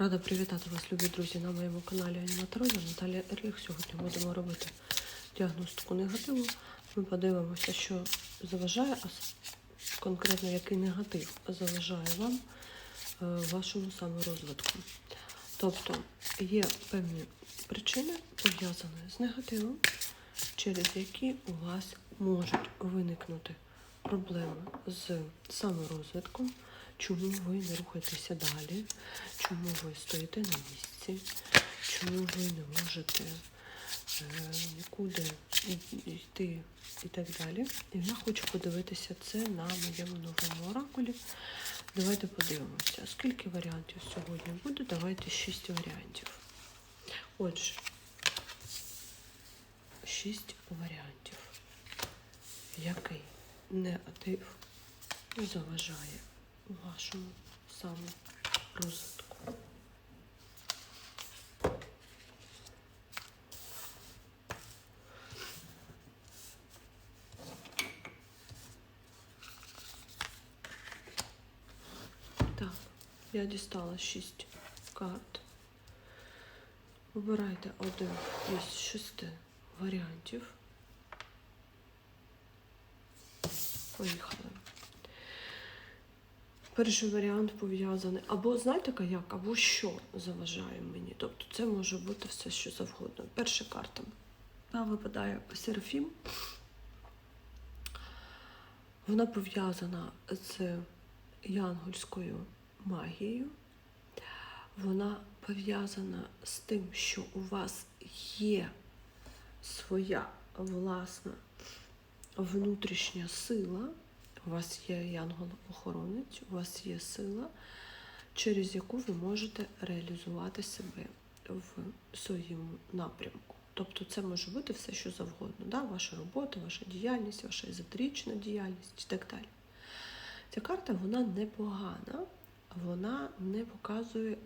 Рада привітати вас, любі друзі, на моєму каналі Аніматороза. Наталія Ерліх. Сьогодні будемо робити діагностику негативу. Ми подивимося, що заважає, а конкретно який негатив заважає вам е, вашому саморозвитку. Тобто є певні причини, пов'язані з негативом, через які у вас можуть виникнути проблеми з саморозвитком, чому ви не рухаєтеся далі, чому ви стоїте на місці, чому ви не можете е, нікуди йти і так далі. І я хочу подивитися це на моєму новому оракулі. Давайте подивимося, скільки варіантів сьогодні буде. Давайте шість варіантів. Отже, шість варіантів. Який негатив заважає вашому саморозвитку? Так, я дістала шість карт. Обирайте один із шести варіантів. Поїхали. Перший варіант пов'язаний або знаєте як, або що заважає мені. Тобто це може бути все, що завгодно. Перша карта. Вона випадає Серафім. Вона пов'язана з янгольською магією. Вона пов'язана з тим, що у вас є своя власна внутрішня сила, у вас є янгол-охоронець, у вас є сила, через яку ви можете реалізувати себе в своєму напрямку. Тобто це може бути все, що завгодно. Да? Ваша робота, ваша діяльність, ваша езотерична діяльність і так далі. Ця карта вона непогана, вона не показує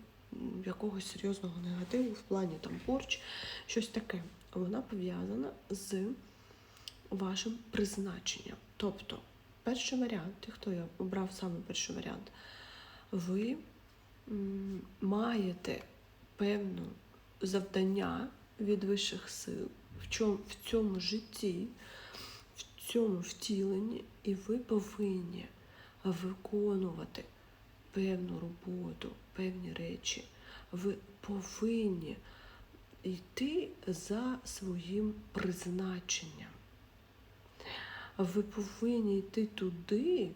якогось серйозного негативу в плані там порч, щось таке. Вона пов'язана з вашим призначенням. Тобто, перший варіант, ті, хто я обрав саме перший варіант, ви маєте певне завдання від вищих сил в чому, в цьому житті, в цьому втіленні, і ви повинні виконувати певну роботу, певні речі. Ви повинні йти за своїм призначенням. Ви повинні йти туди,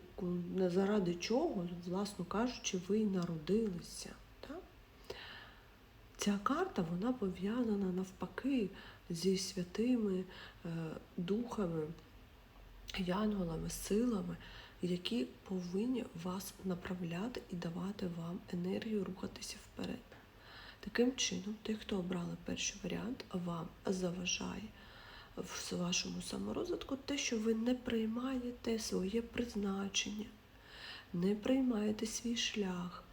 заради чого, власно кажучи, ви народилися. Так? Ця карта вона пов'язана навпаки зі святими е, духами, янголами, силами, які повинні вас направляти і давати вам енергію рухатися вперед. Таким чином, ті, хто обрали перший варіант, вам заважає в вашому саморозвитку те, що ви не приймаєте своє призначення, не приймаєте свій шлях,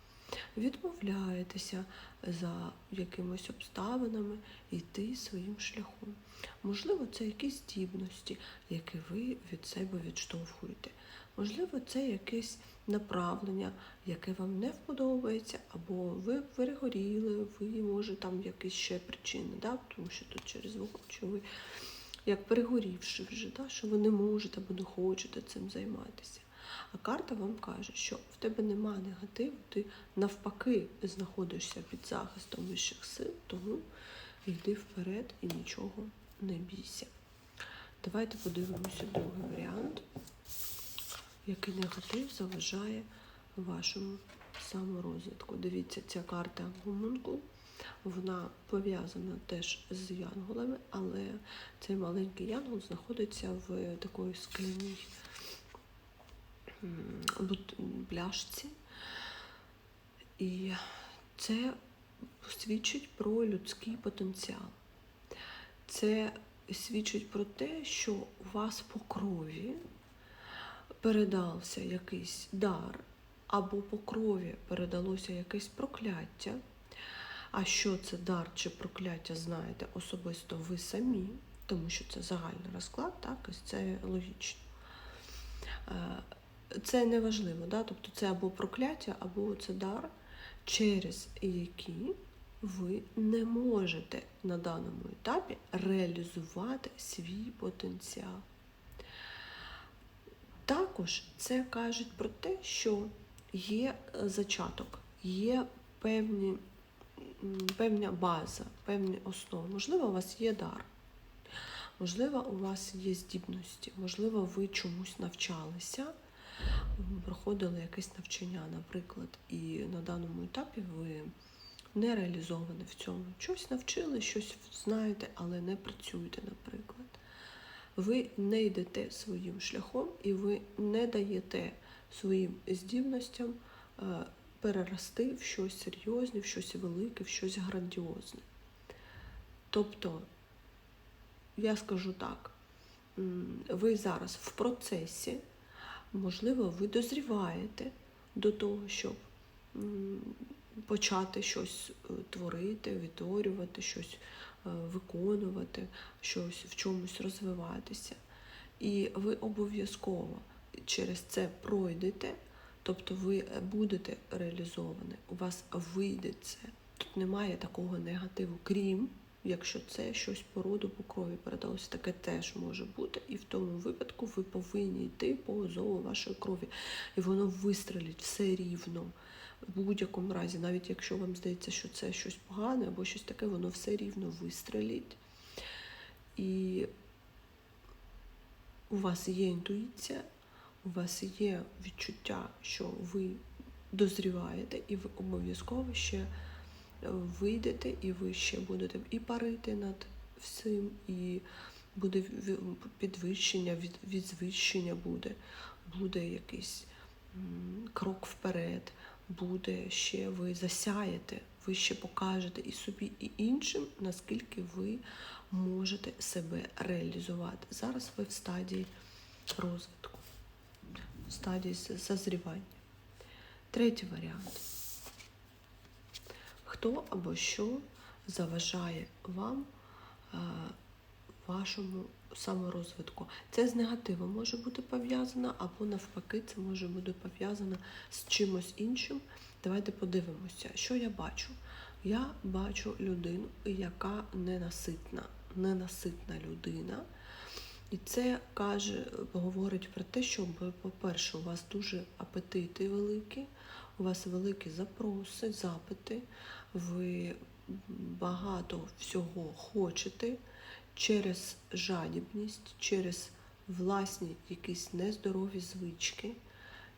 відмовляєтеся за якимись обставинами йти своїм шляхом. Можливо, це якісь здібності, які ви від себе відштовхуєте. Можливо, це якесь направлення, яке вам не вподобається, або ви перегоріли, ви може там якісь ще причини, да? тому що тут через вогонь, що ви як перегорівши вже, да? що ви не можете або не хочете цим займатися. А карта вам каже, що в тебе нема негативу, ти навпаки знаходишся під захистом вищих сил, тому йди вперед і нічого не бійся. Давайте подивимося другий варіант, який негатив заважає вашому саморозвитку. Дивіться, ця карта гумункул, вона пов'язана теж з янголами, але цей маленький янгол знаходиться в такої скляній пляшці. І це свідчить про людський потенціал. Це свідчить про те, що у вас по крові передався якийсь дар, або по крові передалося якесь прокляття. А що це дар чи прокляття, знаєте особисто ви самі, тому що це загальний розклад, так, і це логічно. Е, Це не важливо, да? тобто це або прокляття, або це дар, через які ви не можете на даному етапі реалізувати свій потенціал. Також це кажуть про те, що є е, зачаток, є певні, певна база, певні основи. Можливо, у вас є дар, можливо, у вас є здібності, можливо, ви чомусь навчалися, проходили якесь навчання, наприклад, і на даному етапі ви не реалізовані в цьому. Щось навчили, щось знаєте, але не працюєте, наприклад ви не йдете своїм шляхом і ви не даєте своїм здібностям е, перерости в щось серйозне, в щось велике, в щось грандіозне. Тобто, я скажу так, ви зараз в процесі, можливо, ви дозріваєте до того, щоб почати щось е, творити, відтворювати, щось е, виконувати, щось в чомусь розвиватися. І ви обов'язково через це пройдете, тобто ви будете реалізовані, у вас вийде це. Тут немає такого негативу, крім якщо це щось по роду, по крові передалося, таке теж може бути. І в тому випадку ви повинні йти по зову вашої крові. І воно вистрелить все рівно. В будь-якому разі, навіть якщо вам здається, що це щось погане або щось таке, воно все рівно вистрелить. І у вас є інтуїція, у вас є відчуття, що ви дозріваєте, і ви обов'язково ще е, вийдете, і ви ще будете і парити над всім, і буде підвищення, від, відзвищення буде, буде якийсь крок вперед, буде ще ви засяєте, ви ще покажете і собі, і іншим, наскільки ви можете себе реалізувати. Зараз ви в стадії розвитку, стадії з- созрівання. Третій варіант. Хто або що заважає вам е, вашому саморозвитку? Це з негативом може бути пов'язано, або навпаки, це може бути пов'язано з чимось іншим. Давайте подивимося, що я бачу. Я бачу людину, яка ненаситна, ненаситна людина. І це каже, говорить про те, що, по-перше, у вас дуже апетити великі, у вас великі запроси, запити, ви багато всього хочете через жадібність, через власні якісь нездорові звички,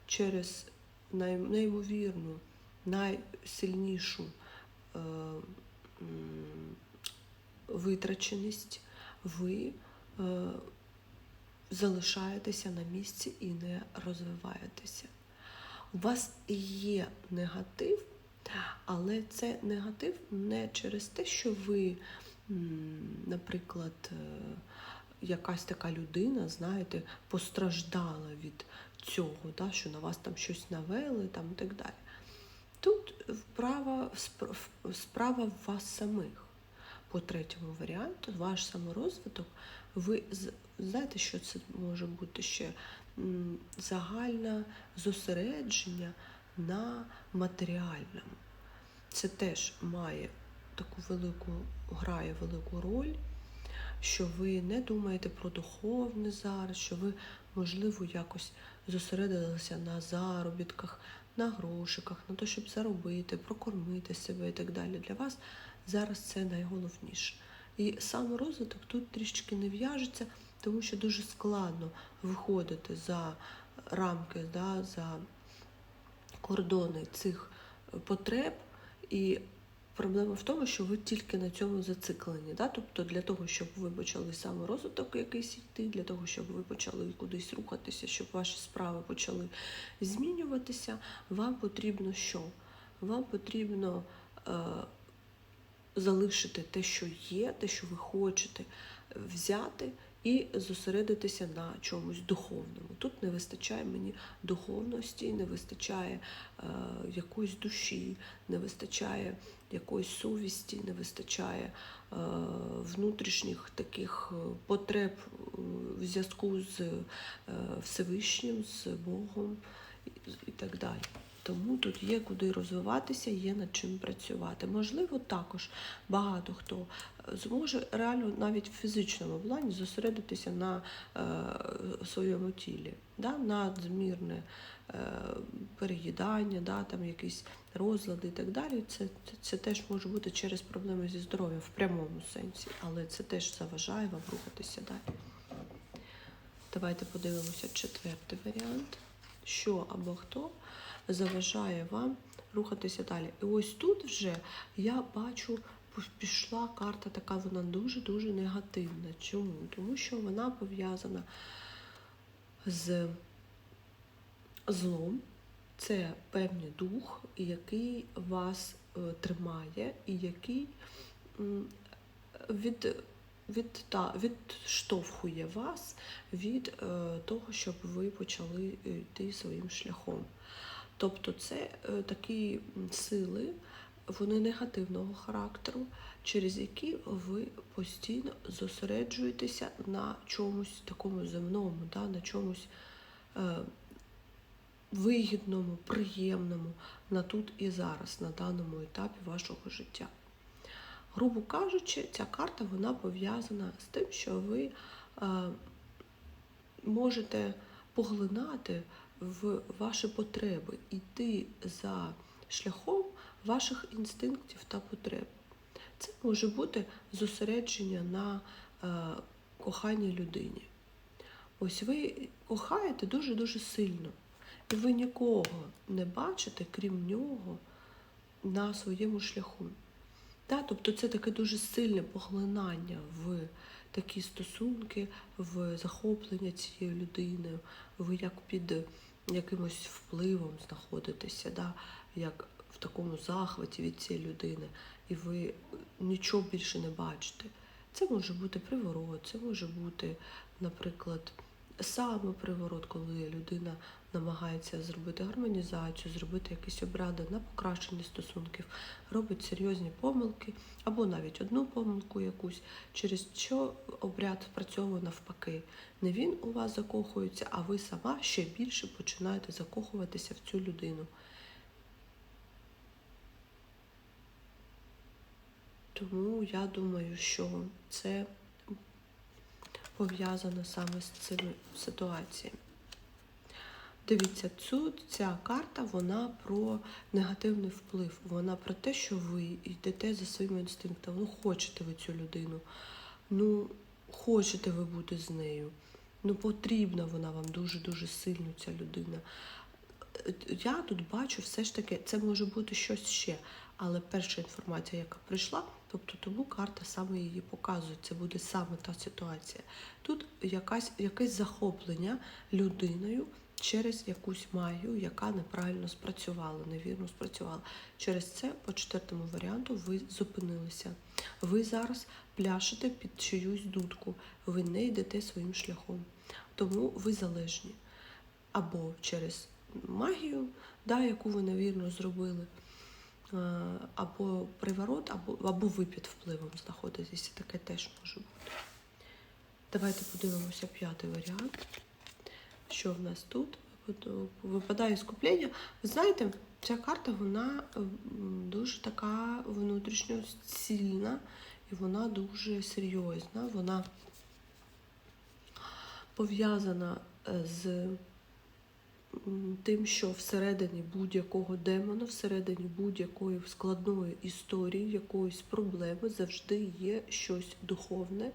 через неймовірну, найсильнішу е, витраченість, ви залишаєтеся на місці і не розвиваєтеся. У вас є негатив, але це негатив не через те, що ви, наприклад, е, якась така людина, знаєте, постраждала від цього, да, що на вас там щось навели там, і так далі. Тут вправа, справа в вас самих. По третьому варіанту, ваш саморозвиток, ви знаєте, що це може бути ще загальне зосередження на матеріальному. Це теж має таку велику, грає велику роль, що ви не думаєте про духовне зараз, що ви, можливо, якось зосередилися на заробітках, на грошиках, на те, щоб заробити, прокормити себе і так далі. Для вас зараз це найголовніше. І саморозвиток тут трішки не в'яжеться, тому що дуже складно виходити за рамки, да, за кордони цих потреб. І проблема в тому, що ви тільки на цьому зациклені. Да? Тобто для того, щоб ви почали саморозвиток якийсь йти, для того, щоб ви почали кудись рухатися, щоб ваші справи почали змінюватися, вам потрібно що? Вам потрібно е, залишити те, що є, те, що ви хочете взяти, і зосередитися на чомусь духовному. Тут не вистачає мені духовності, не вистачає е, якоїсь душі, не вистачає якоїсь совісті, не вистачає е, внутрішніх таких е, потреб е, в зв'язку з е, Всевишнім, з Богом і, і так далі. Тому тут є куди розвиватися, є над чим працювати. Можливо, також багато хто е, зможе реально навіть в фізичному плані зосередитися на е, своєму тілі, да? надмірне е, переїдання, да? там якісь розлади і так далі. Це, це, це теж може бути через проблеми зі здоров'ям в прямому сенсі, але це теж заважає вам рухатися далі. Давайте подивимося четвертий варіант. Що або хто заважає вам рухатися далі. І ось тут вже я бачу, пішла карта така, вона дуже-дуже негативна. Чому? Тому що вона пов'язана з злом. Це певний дух, який вас е, тримає, і який від, від, та, відштовхує вас від е, того, щоб ви почали йти своїм шляхом. Тобто це е, такі сили, вони негативного характеру, через які ви постійно зосереджуєтеся на чомусь такому земному, да, на чомусь е, вигідному, приємному на тут і зараз, на даному етапі вашого життя. Грубо кажучи, ця карта вона пов'язана з тим, що ви е, можете поглинати в ваші потреби, йти за шляхом ваших інстинктів та потреб. Це може бути зосередження на е, коханій людині. Ось ви кохаєте дуже-дуже сильно, і ви нікого не бачите, крім нього, на своєму шляху. Да? Тобто це таке дуже сильне поглинання в такі стосунки, в захоплення цією людиною, ви як під якимось впливом знаходитеся, да? як в такому захваті від цієї людини, і ви нічого більше не бачите. Це може бути приворот, це може бути, наприклад, саме приворот, коли людина намагається зробити гармонізацію, зробити якісь обряди на покращення стосунків, робить серйозні помилки, або навіть одну помилку якусь, через що обряд спрацьовує навпаки. Не він у вас закохується, а ви сама ще більше починаєте закохуватися в цю людину. Тому я думаю, що це пов'язано саме з цими ситуаціями. Дивіться, цю, ця карта вона про негативний вплив. Вона про те, що ви йдете за своїм інстинктом. Ну, хочете ви цю людину, ну, хочете ви бути з нею. Ну, потрібна вона вам дуже-дуже сильно, ця людина. Я тут бачу все ж таки, це може бути щось ще. Але перша інформація, яка прийшла, тобто тому карта саме її показує. Це буде саме та ситуація. Тут якась, якесь захоплення людиною через якусь магію, яка неправильно спрацювала, невірно спрацювала. Через це, по четвертому варіанту, ви зупинилися. Ви зараз пляшете під чиюсь дудку, ви не йдете своїм шляхом. Тому ви залежні. Або через магію, да, яку ви невірно зробили. Е, або приворот, або, або ви під впливом знаходитеся. Таке теж може бути. Давайте подивимося п'ятий варіант. Що в нас тут? От, Випадає скуплення. Ви знаєте, ця карта вона дуже така внутрішньо цільна і вона дуже серйозна. Вона пов'язана е, з тим, що всередині будь-якого демона, всередині будь-якої складної історії, якоїсь проблеми завжди є щось духовне,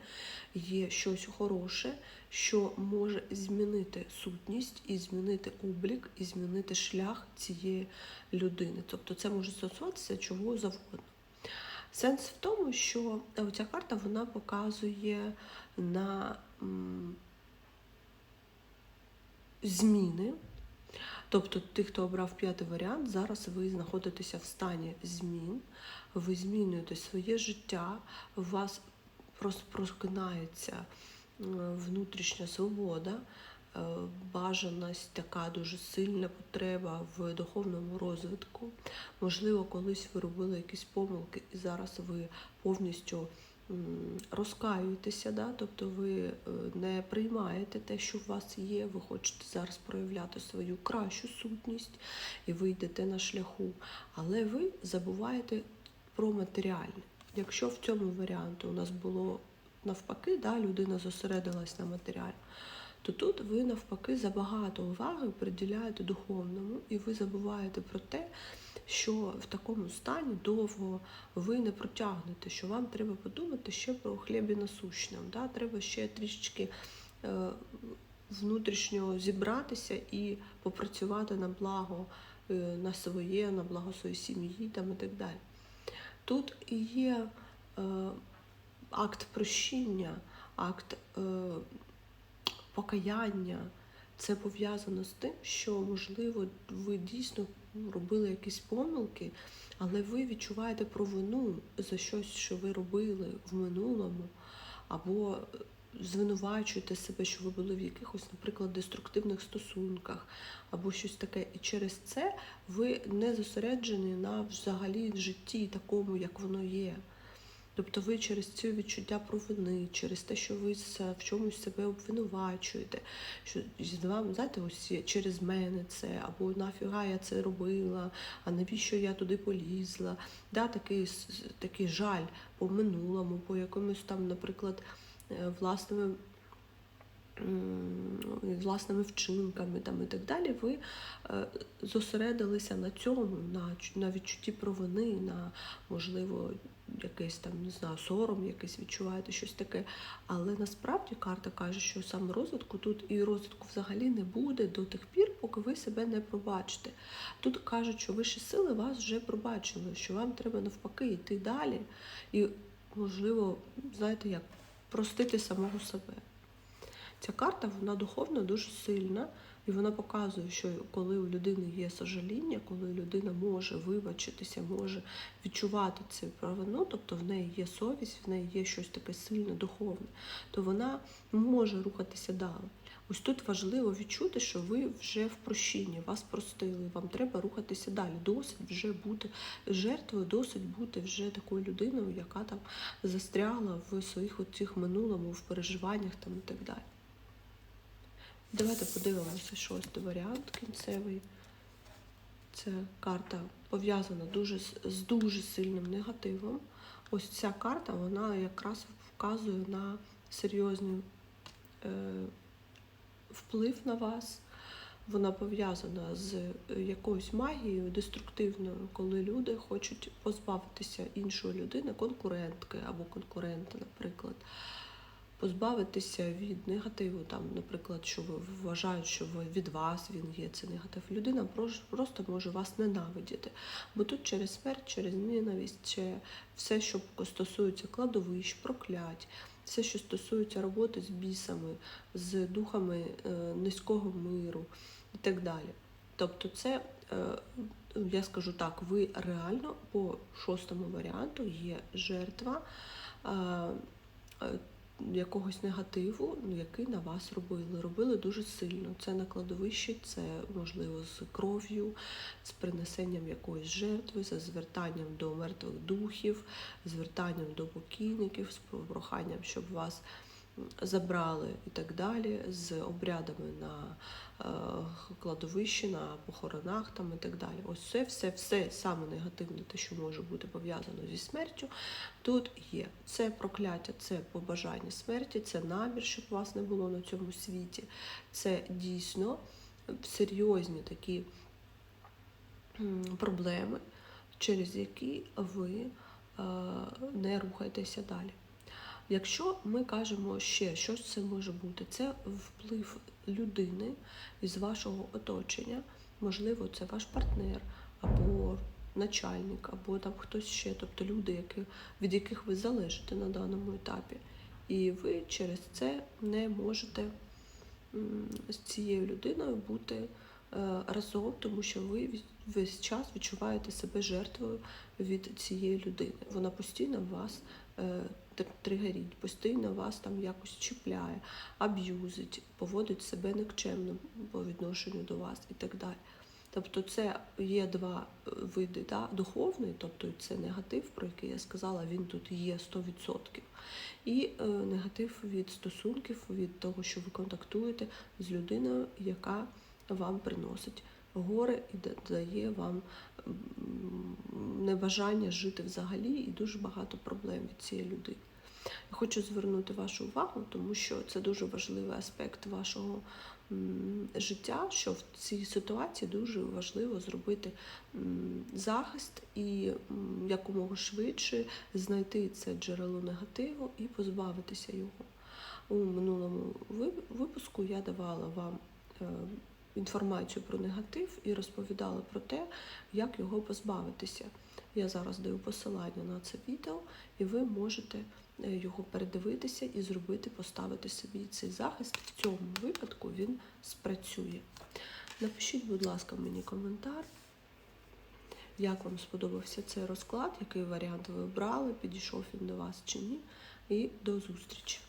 є щось хороше, що може змінити сутність і змінити облік, і змінити шлях цієї людини. Тобто це може стосуватися чого завгодно. Сенс в тому, що ця карта вона показує на зміни. Тобто, ті, хто обрав п'ятий варіант, зараз ви знаходитеся в стані змін, ви змінюєте своє життя, у вас просто прокинається е, внутрішня свобода, е, бажаність, така дуже сильна потреба в духовному розвитку. Можливо, колись ви робили якісь помилки, і зараз ви повністю розкаюєтеся, да? тобто ви е, не приймаєте те, що у вас є, ви хочете зараз проявляти свою кращу сутність і ви йдете на шляху, але ви забуваєте про матеріальне. Якщо в цьому варіанті у нас було навпаки, да, людина зосередилась на матеріалі, то тут ви навпаки забагато уваги приділяєте духовному, і ви забуваєте про те, що в такому стані довго ви не протягнете, що вам треба подумати ще про хлібі насущному. Да? Треба ще трішечки е, внутрішньо зібратися і попрацювати на благо е, на своє, на благо своєї сім'ї там, і так далі. Тут є е, акт прощення, акт е, покаяння. Це пов'язано з тим, що, можливо, ви дійсно ну, робили якісь помилки, але ви відчуваєте провину за щось, що ви робили в минулому, або е, звинувачуєте себе, що ви були в якихось, наприклад, деструктивних стосунках, або щось таке. І через це ви не зосереджені на взагалі житті такому, як воно є. Тобто ви через це відчуття провини, через те, що ви в чомусь себе обвинувачуєте, що вами, знаєте, ось через мене це, або нафіга я це робила, а навіщо я туди полізла. Да, такий, такий жаль по минулому, по якомусь там, наприклад, е, власними. Власними вчинками там, і так далі, ви е, зосередилися на цьому, на, на відчутті провини, на можливо якийсь там, не знаю, сором, якийсь відчуваєте щось таке. Але насправді карта каже, що саме розвитку тут і розвитку взагалі не буде до тих пір, поки ви себе не пробачите. Тут кажуть, що вищі сили вас вже пробачили, що вам треба навпаки йти далі і, можливо, знаєте як, простити самого себе. Ця карта вона духовно дуже сильна, і вона показує, що коли у людини є сожаління, коли людина може вибачитися, може відчувати це провину, тобто в неї є совість, в неї є щось таке сильне, духовне, то вона може рухатися далі. Ось тут важливо відчути, що ви вже в прощенні, вас простили, вам треба рухатися далі. Досить вже бути жертвою, досить бути вже такою людиною, яка там застрягла в своїх цих минулому, в переживаннях там і так далі. Давайте подивимося шостий варіант кінцевий. Це карта пов'язана дуже з- дуже сильним негативом. Ось ця карта вона якраз вказує на серйозний е, вплив на вас. Вона пов'язана з якоюсь магією деструктивною, коли люди хочуть позбавитися іншої людини, конкурентки або конкурента, наприклад позбавитися від негативу, там, наприклад, що ви вважають, що ви від вас він є цей негатив. Людина просто може вас ненавидіти. Бо тут через смерть, через ненависть, все, що стосується кладовищ, проклять, все, що стосується роботи з бісами, з духами е, низького миру і так далі. Тобто, це, е, я скажу так, ви реально по шостому варіанту є жертва. Якогось негативу, ну, який на вас робили. Робили дуже сильно. Це на кладовищі, це можливо з кров'ю, з принесенням якоїсь жертви, з звертанням до мертвих духів, звертанням до покійників, з проханням, щоб вас забрали і так далі, з обрядами на е, кладовищі, на похоронах там і так далі. Ось це все, все саме негативне, те, що може бути пов'язано зі смертю, тут є. Це прокляття, це побажання смерті, це намір, щоб вас не було на цьому світі. Це дійсно серйозні такі проблеми, через які ви е, не рухаєтеся далі. Якщо ми кажемо ще, що це може бути, це вплив людини із вашого оточення, можливо, це ваш партнер або начальник, або там хтось ще, тобто люди, які, від яких ви залежите на даному етапі. І ви через це не можете з цією людиною бути разом, тому що ви весь час відчуваєте себе жертвою від цієї людини. Вона постійно вас е, тригерить, постійно вас там якось чіпляє, аб'юзить, поводить себе никчемно по відношенню до вас і так далі. Тобто це є два е, види, да? духовний, тобто це негатив, про який я сказала, він тут є 100%. І е, негатив від стосунків, від того, що ви контактуєте з людиною, яка вам приносить горе і дає вам небажання жити взагалі, і дуже багато проблем від цієї людини. Я хочу звернути вашу увагу, тому що це дуже важливий аспект вашого життя, що в цій ситуації дуже важливо зробити захист і якомога швидше знайти це джерело негативу і позбавитися його. У минулому випуску я давала вам е, інформацію про негатив і розповідала про те, як його позбавитися. Я зараз даю посилання на це відео, і ви можете е, його передивитися і зробити, поставити собі цей захист. В цьому випадку він спрацює. Напишіть, будь ласка, мені коментар, як вам сподобався цей розклад, який варіант ви обрали, підійшов він до вас чи ні. І до зустрічі!